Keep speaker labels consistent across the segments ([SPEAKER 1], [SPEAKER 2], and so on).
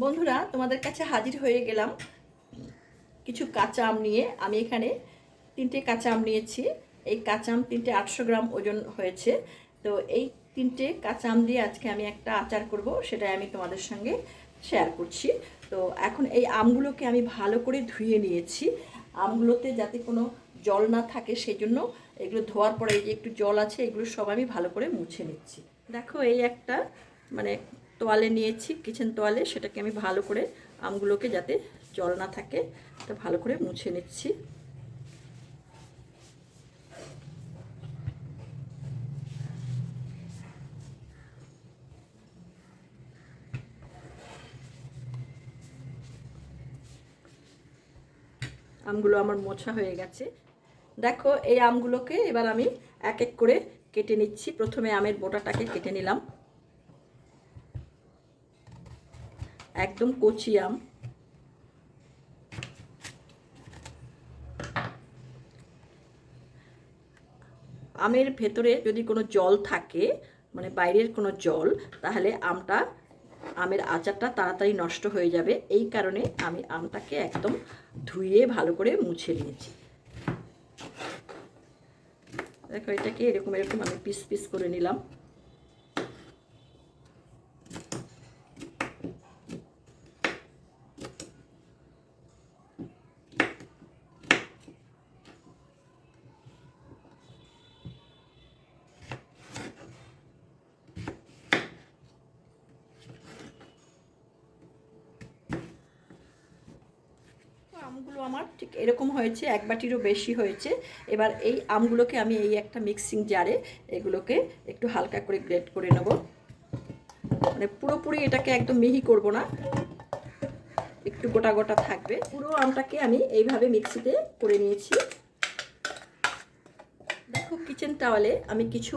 [SPEAKER 1] বন্ধুরা, তোমাদের কাছে হাজির হয়ে গেলাম কিছু কাঁচা আম নিয়ে। আমি এখানে তিনটে কাঁচা আম নিয়েছি। এই কাঁচা আম তিনটে আটশো গ্রাম ওজন হয়েছে। তো এই তিনটে কাঁচা আম দিয়ে আজকে আমি একটা আচার করব, সেটাই আমি তোমাদের সঙ্গে শেয়ার করছি। তো এখন এই আমগুলোকে আমি ভালো করে ধুয়ে নিয়েছি। আমগুলোতে যাতে কোনো জল না থাকে সেই জন্য এগুলো ধোয়ার পরে এই যে একটু জল আছে, এগুলো সব আমি ভালো করে মুছে নিচ্ছি। দেখো, এই একটা মানে তোয়ালে নিয়েছি কিচেন তোয়ালে। সেটাকে আমি ভালো করে আমগুলোকে যাতে জল না থাকে তা ভালো করে মুছে নিচ্ছি। আমগুলো আমার মোছা হয়ে গেছে। দেখো, এই আমগুলোকে এবার আমি এক এক করে কেটে নিচ্ছি। প্রথমে আমের বোটাটাকে কেটে নিলাম। একদম কচি আম। আমের ভেতরে যদি কোনো জল থাকে মানে বাইরের কোনো জল, তাহলে আমটা, আমের আচারটা তাড়াতাড়ি নষ্ট হয়ে যাবে। এই কারণে আমি আমটাকে একদম ধুয়ে ভালো করে মুছে নিয়েছি। দেখো, এটাকে এরকম এরকম আমি পিস পিস করে নিলাম। আমগুলো আমার ঠিক এরকম হয়েছে, এক বাটিরও বেশি হয়েছে। এবার এই আমগুলোকে আমি এই একটা মিক্সিং জারে এগুলোকে একটু হালকা করে গ্রেড করে নেব। মানে পুরোপুরি এটাকে একদম মিহি করব না। একটু গোটা গোটা থাকবে। পুরো আমটাকে আমি এইভাবে মিক্সিতে করে নিয়েছি। দেখো কিচেন টাওয়ালে আমি কিছু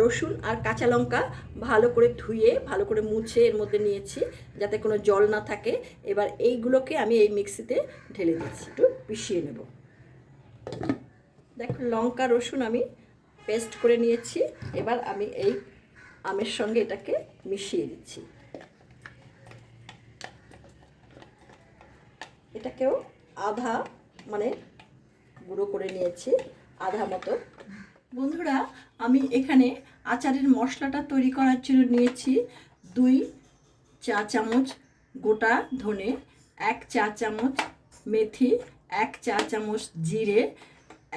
[SPEAKER 1] রসুন আর কাঁচা লঙ্কা ভালো করে ধুয়ে, ভালো করে মুছে এর মধ্যে নিয়েছি, যাতে কোনো জল না থাকে। এবার এইগুলোকে আমি এই মিক্সিতে ঢেলে দিচ্ছি, একটু পিষিয়ে নেব। দেখো, লঙ্কা, রসুন আমি পেস্ট করে নিয়েছি। এবার আমি এই আমের সঙ্গে এটাকে মিশিয়ে দিচ্ছি। এটাকেও আধা মানে গুঁড়ো করে নিয়েছি, আধা মতো। বন্ধুরা, আমি এখানে আচারের মশলাটা তৈরি করার জন্য নিয়েছি দুই চা চামচ গোটা ধনে, এক চা চামচ মেথি, এক চা চামচ জিরে,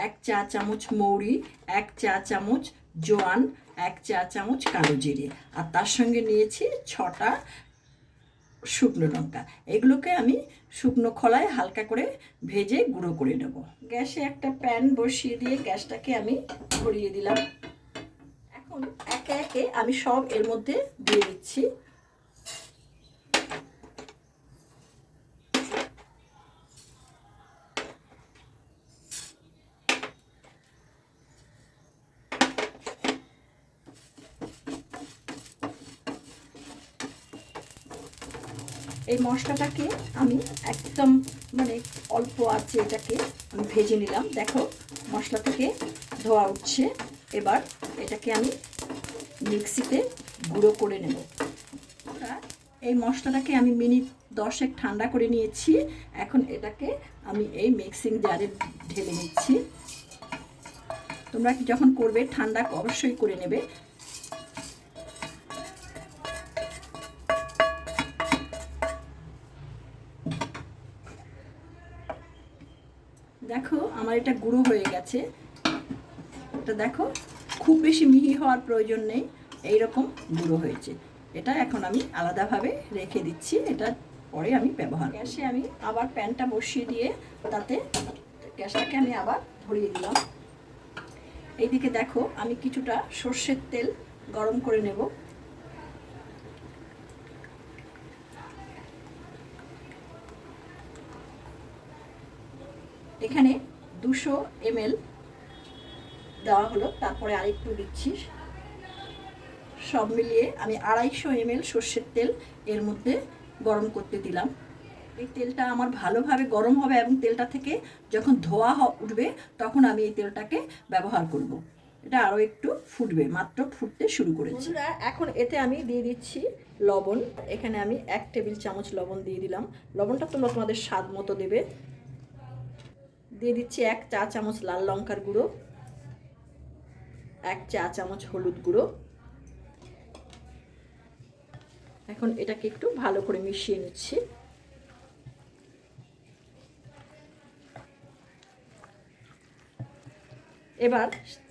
[SPEAKER 1] এক চা চামচ মৌরি, এক চা চামচ জোয়ান, এক চা চামচ কালো জিরে। আর তার সঙ্গে নিয়েছি ছটা শুকনো লঙ্কা। এগুলোকে আমি শুকনো খলায় হালকা করে ভেজে গুঁড়ো করে নেব। গ্যাসে একটা প্যান বসিয়ে দিয়ে গ্যাসটাকে আমি ধরিয়ে দিলাম। এখন একে একে আমি সব এর মধ্যে দিয়ে দিচ্ছি। এই মশলাটাকে আমি একদম মানে অল্প আছে এটাকে আমি ভেজে নিলাম। দেখো মশলা থেকে ধোয়া উঠছে। এবার এটাকে আমি মিক্সিতে গুঁড়ো করে নেব। এই মশলাটাকে আমি মিনিট দশেক ঠান্ডা করে নিয়েছি। এখন এটাকে আমি এই মিক্সিং জারে ঢেলে নিচ্ছি। তোমরা যখন করবে, ঠান্ডা অবশ্যই করে নেবে। আমার এটা গুঁড়ো হয়ে গেছে। এটা দেখো, খুব বেশি মিহি হওয়ার প্রয়োজন নেই এই রকম গুঁড়ো হয়েছে। এটা এখন আমি আলাদাভাবে রেখে দিচ্ছি, এটা পরে আমি ব্যবহার গ্যাসে আমি আবার প্যানটা বসিয়ে দিয়ে তাতে গ্যাসটাকে আমি আবার ধরিয়ে দিলাম। এইদিকে দেখো, আমি কিছুটা সর্ষের তেল গরম করে নেব। এখানে দুশো এমএল দেওয়া হলো, তারপরে আরেকটু দিচ্ছি। সব মিলিয়ে আমি আড়াইশো এমএল সর্ষের তেল এর মধ্যে গরম করতে দিলাম। এই তেলটা আমার ভালোভাবে গরম হবে এবং তেলটা থেকে যখন ধোয়া উঠবে তখন আমি এই তেলটাকে ব্যবহার করব। এটা আরও একটু ফুটবে, মাত্র ফুটতে শুরু করেছি। এখন এতে আমি দিয়ে দিচ্ছি লবণ। এখানে আমি এক টেবিল চামচ লবণ দিয়ে দিলাম। লবণটা তোমরা তোমাদের স্বাদ মতো দেবে। দিয়ে দিচ্ছি এক চা চামচ লাল লঙ্কার গুঁড়ো, এক চা চামচ হলুদ গুঁড়ো। এখন এটাকে একটু ভালো করে মিশিয়ে নিচ্ছি। এবার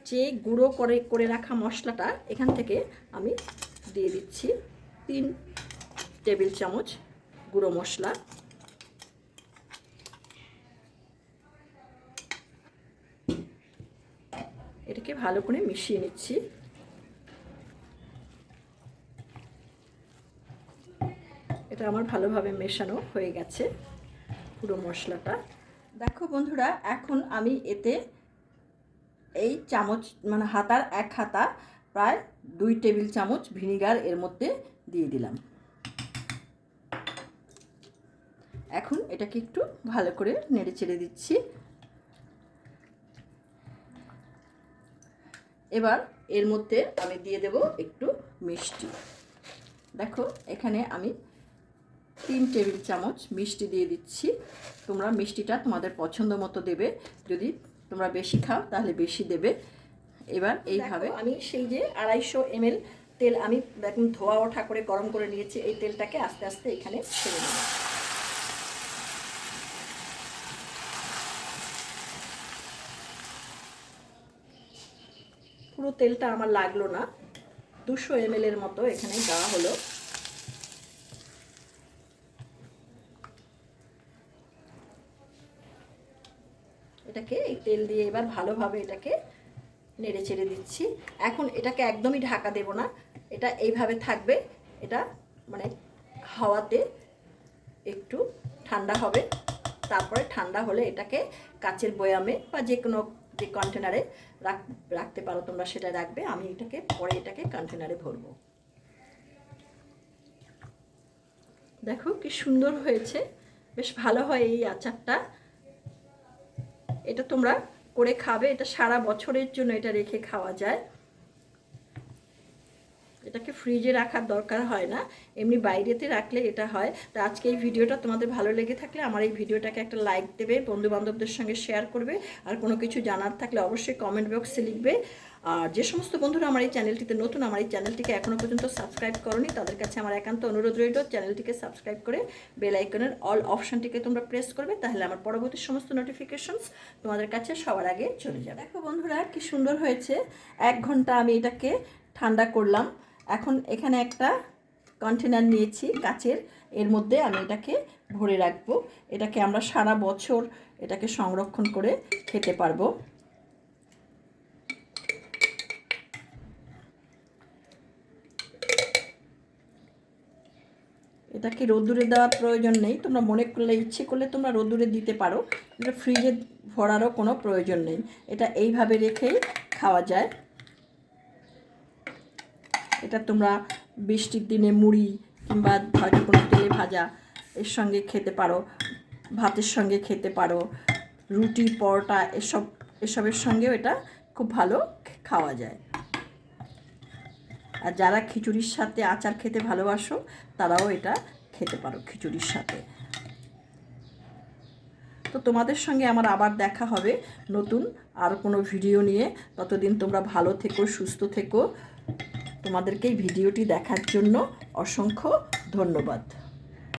[SPEAKER 1] যে গুঁড়ো করে করে রাখা মশলাটা এখান থেকে আমি দিয়ে দিচ্ছি তিন টেবিল চামচ গুঁড়ো মশলা। এটাকে ভালো করে মিশিয়ে নিচ্ছি। এটা আমার ভালোভাবে মেশানো হয়ে গেছে পুরো মশলাটা। দেখো বন্ধুরা, এখন আমি এতে এই চামচ মানে হাতার এক হাতা প্রায় দুই টেবিল চামচ ভিনিগার এর মধ্যে দিয়ে দিলাম। এখন এটাকে একটু ভালো করে নেড়ে চেড়ে দিচ্ছি। এবার এর মধ্যে আমি দিয়ে দেব একটু মিষ্টি। দেখো, এখানে আমি তিন টেবিল চামচ মিষ্টি দিয়ে দিচ্ছি। তোমরা মিষ্টিটা তোমাদের পছন্দ মতো দেবে। যদি তোমরা বেশি খাও, তাহলে বেশি দেবে। এবার এইভাবে আমি সেই যে আড়াইশো এমএল তেল আমি এখন ধোয়া ওঠা করে গরম করে নিয়েছি, এই তেলটাকে আস্তে আস্তে এখানে ছেড়ে দেবো পুরো তেলটা আমার লাগল না। দুশো এমএল এর মতো এখানে দেওয়া হলো। এটাকে এই তেল দিয়ে এবার ভালোভাবে এটাকে নেড়ে চেড়ে দিচ্ছি। এখন এটাকে একদমই ঢাকা দেব না। এটা এইভাবে থাকবে। এটা মানে হাওয়াতে একটু ঠান্ডা হবে। তারপরে ঠান্ডা হলে এটাকে কাচের বয়ামে বা যে কোনো যে কন্টেনারে রাখ, রাখতে পারো, তোমরা সেটা রাখবে, আমি এটাকে, পরে এটাকে কন্টেনারে ভরবো। দেখো কি সুন্দর হয়েছে, বেশ ভালো হয় এই আচারটা। এটা তোমরা করে খাবে, এটা সারা বছরের জন্য এটা রেখে খাওয়া যায়। এটাকে ফ্রিজে রাখার দরকার হয় না। এমনি বাইরেতে রাখলে এটা হয়। তো আজকে এই ভিডিওটা তোমাদের ভালো লেগে থাকলে আমার এই ভিডিওটাকে একটা লাইক দেবে বন্ধু বান্ধবদের সঙ্গে শেয়ার করবে। আর কোনো কিছু জানার থাকলে অবশ্যই কমেন্ট বক্সে লিখবে। আর যে সমস্ত বন্ধুরা আমার এই চ্যানেলটিতে নতুন, আমার এই চ্যানেলটিকে এখনও পর্যন্ত সাবস্ক্রাইব করনি, তাদের কাছে আমার একান্ত অনুরোধ রইল চ্যানেলটিকে সাবস্ক্রাইব করে বেল আইকনের অল অপশানটিকে তোমরা প্রেস করবে, তাহলে আমার পরবর্তী সমস্ত নোটিফিকেশনস তোমাদের কাছে সবার আগে চলে যাবে। দেখো বন্ধুরা, কি সুন্দর হয়েছে। এক ঘণ্টা আমি এটাকে ঠান্ডা করলাম। এখন এখানে একটা কন্টেনার নিয়েছি কাচের। এর মধ্যে আমি এটাকে ভরে রাখব। এটাকে আমরা সারা বছর এটাকে সংরক্ষণ করে খেতে পারব। এটাকে রোদ্দুরে দেওয়ার প্রয়োজন নেই। তোমরা মনে করলে, ইচ্ছে করলে তোমরা রোদ্দুরে দিতে পারো। এটা ফ্রিজে ভরারও কোনো প্রয়োজন নেই। এটা এইভাবে রেখেই খাওয়া যায়। এটা তোমরা বৃষ্টির দিনে মুড়ি কিংবা হয়তো কোনো তেলে ভাজা এর সঙ্গে খেতে পারো, ভাতের সঙ্গে খেতে পারো, রুটি, পরোটা এসব, এসবের সঙ্গেও এটা খুব ভালো খাওয়া যায়। আর যারা খিচুড়ির সাথে আচার খেতে ভালোবাসো, তারাও এটা খেতে পারো খিচুড়ির সাথে। তো তোমাদের সঙ্গে আমার আবার দেখা হবে নতুন আর কোনো ভিডিও নিয়ে। ততদিন তোমরা ভালো থেকো, সুস্থ থেকো। তোমাদেরকে এই ভিডিওটি দেখার জন্য অসংখ্য ধন্যবাদ।